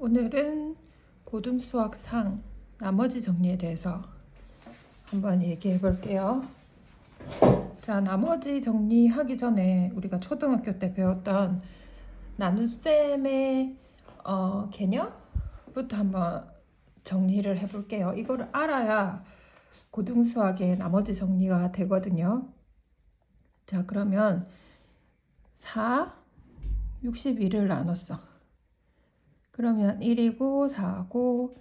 오늘은 고등수학상 나머지 정리에 대해서 한번 얘기해 볼게요. 자, 나머지 정리하기 전에 우리가 초등학교 때 배웠던 나눗셈의 어, 개념부터 한번 정리를 해 볼게요. 이거를 알아야 고등수학의 나머지 정리가 되거든요. 자, 그러면 4, 61을 나눴어. 그러면 1이고 4고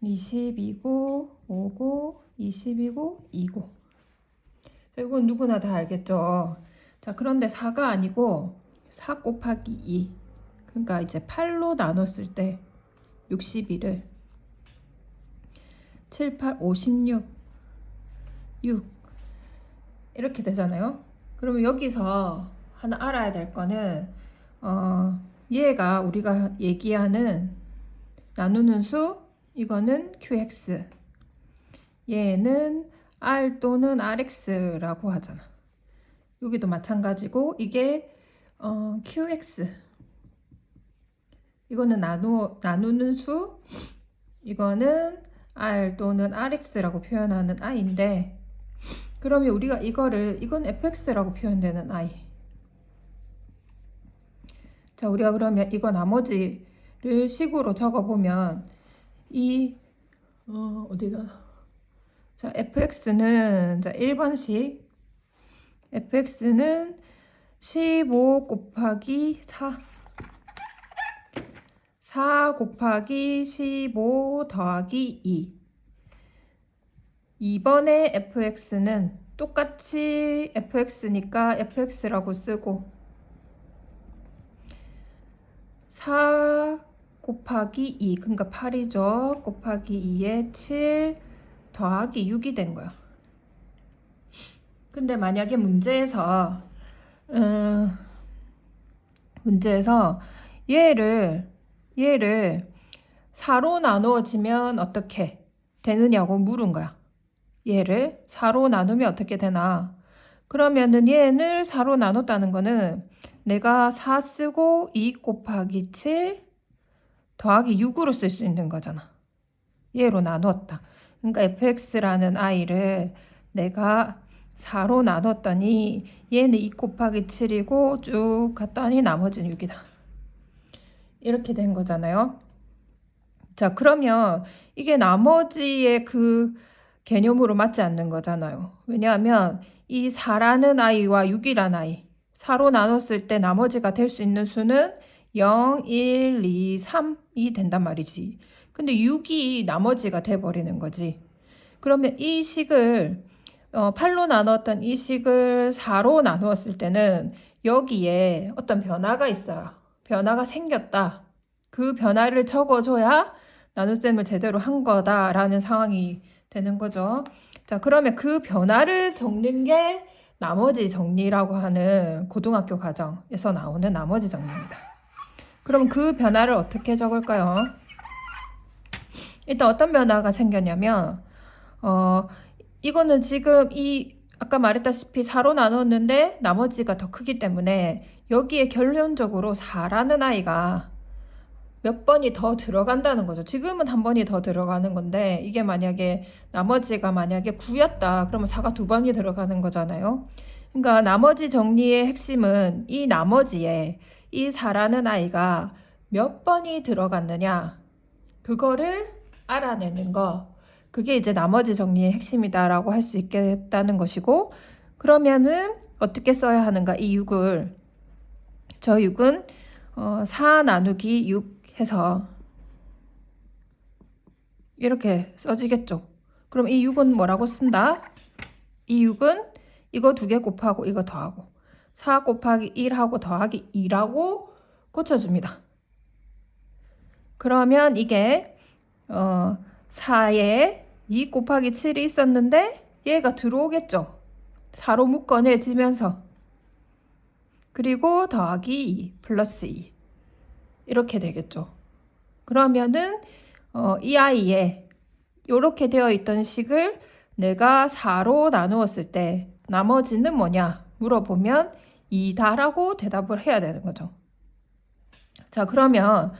20이고 5고 20이고 2고 자, 이건 누구나 다 알겠죠. 자, 그런데 4가 아니고 4 곱하기 2 그러니까 이제 8로 나눴을 때 61을 7, 8, 56 6 이렇게 되잖아요. 그러면 여기서 하나 알아야 될 거는 어 얘가 우리가 얘기하는 나누는 수 이거는 qx 얘는 r 또는 rx라고 하잖아. 여기도 마찬가지고 이게 어, qx 이거는 나누 나누는 수 이거는 r 또는 rx라고 표현하는 i인데 그러면 우리가 이거를 이건 fx라고 표현되는 i 자, 우리가 그러면 이거 나머지를 식으로 적어보면 이 어, 어디다? 자, fx는 자, 1번식. fx는 15 곱하기 4 4 곱하기 15 더하기 2 2번의 fx는 똑같이 fx니까 fx라고 쓰고 4 곱하기 2 그러니까 8이죠. 곱하기 2에 7 더하기 6이 된 거야. 근데 만약에 문제에서 음, 문제에서 얘를 얘를 4로 나누어지면 어떻게 되느냐고 물은 거야. 얘를 4로 나누면 어떻게 되나? 그러면은 얘를 4로 나눴다는 거는 내가 4 쓰고 2 곱하기 7 더하기 6으로 쓸 수 있는 거잖아. 얘로 나눴다. 그러니까 fx라는 i를 내가 4로 나눴더니 얘는 2 곱하기 7이고 쭉 갔더니 나머지는 6이다. 이렇게 된 거잖아요. 자, 그러면 이게 나머지의 그 개념으로 맞지 않는 거잖아요. 왜냐하면 이 4라는 아이와 6이라는 아이 4로 나눴을 때 나머지가 될 수 있는 수는 0, 1, 2, 3이 된단 말이지. 근데 6이 나머지가 돼버리는 거지. 그러면 이 식을 어, 8로 나눴던 이 식을 4로 나누었을 때는 여기에 어떤 변화가 있어요. 변화가 생겼다. 그 변화를 적어줘야 나눗셈을 제대로 한 거다라는 상황이 되는 거죠. 자, 그러면 그 변화를 적는 게 나머지 정리라고 하는 고등학교 과정에서 나오는 나머지 정리입니다. 그럼 그 변화를 어떻게 적을까요? 일단 어떤 변화가 생겼냐면, 어, 이거는 지금 이, 아까 말했다시피 4로 나눴는데 나머지가 더 크기 때문에 여기에 결론적으로 4라는 아이가 몇 번이 더 들어간다는 거죠. 지금은 한 번이 더 들어가는 건데 이게 만약에 나머지가 만약에 9였다. 그러면 4가 두 번이 들어가는 거잖아요. 그러니까 나머지 정리의 핵심은 이 나머지에 이 4라는 아이가 몇 번이 들어갔느냐. 그거를 알아내는 거. 그게 이제 나머지 정리의 핵심이다라고 할 수 있겠다는 것이고 그러면은 어떻게 써야 하는가? 이 6을 저 6은 어, 4 나누기 6 해서 이렇게 써지겠죠. 그럼 이 6은 뭐라고 쓴다? 이 6은 이거 두 개 곱하고 이거 더하고 4 곱하기 1하고 더하기 2라고 고쳐줍니다. 그러면 이게 어, 4에 2 곱하기 7이 있었는데 얘가 들어오겠죠. 4로 묶어내지면서 그리고 더하기 2 플러스 2 이렇게 되겠죠. 그러면은 어, 이 아이의 이렇게 되어 있던 식을 내가 4로 나누었을 때 나머지는 뭐냐 물어보면 2다라고 대답을 해야 되는 거죠. 자 그러면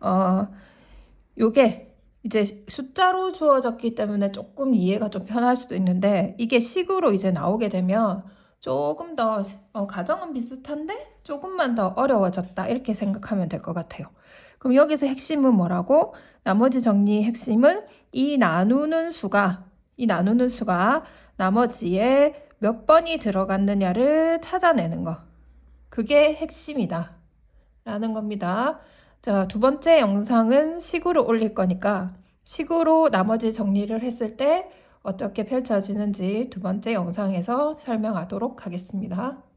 어, 요게 이제 숫자로 주어졌기 때문에 조금 이해가 좀 편할 수도 있는데 이게 식으로 이제 나오게 되면 조금 더 어, 가정은 비슷한데 조금만 더 어려워졌다 이렇게 생각하면 될 것 같아요. 그럼 여기서 핵심은 뭐라고? 나머지 정리의 핵심은 이 나누는 수가 이 나누는 수가 나머지에 몇 번이 들어갔느냐를 찾아내는 거. 그게 핵심이다. 라는 겁니다. 자, 두 번째 영상은 식으로 올릴 거니까 식으로 나머지 정리를 했을 때 어떻게 펼쳐지는지 두 번째 영상에서 설명하도록 하겠습니다.